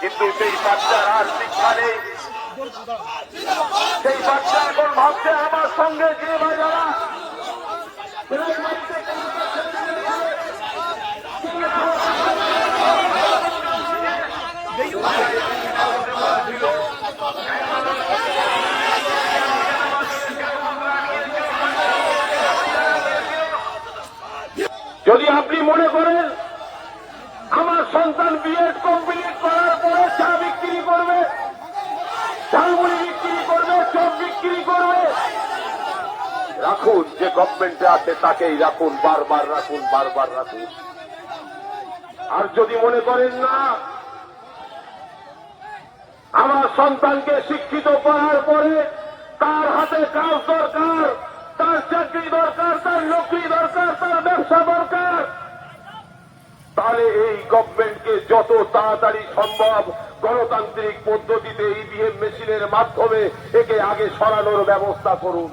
কিন্তু সেই বাচ্চার আর শিক্ষা নেই। সেই বাচ্চা এখন ভাবছে আমার সঙ্গে যে ভাই যারা আপনি মনে করেন আমার সন্তান বিএড কমপ্লিট করার পরে চা বিক্রি করবে? ঝালমুড়ি বিক্রি করবে? চপ বিক্রি করবে? রাখুন, যে গভর্নমেন্টে আছে তাকেই রাখুন, বারবার রাখুন বারবার রাখুন। আর যদি মনে করেন না, আমার সন্তানকে শিক্ষিত করার পরে তার হাতে কাজ দরকার, তার চাকরি দরকার, তার নকরি দরকার, তার ব্যবসা তাহলে এই গভর্নমেন্টকে যত তাড়াতাড়ি সম্ভব গণতান্ত্রিক পদ্ধতিতে ইভিএম মেশিনের মাধ্যমে একে আগে সরানোর ব্যবস্থা করুন।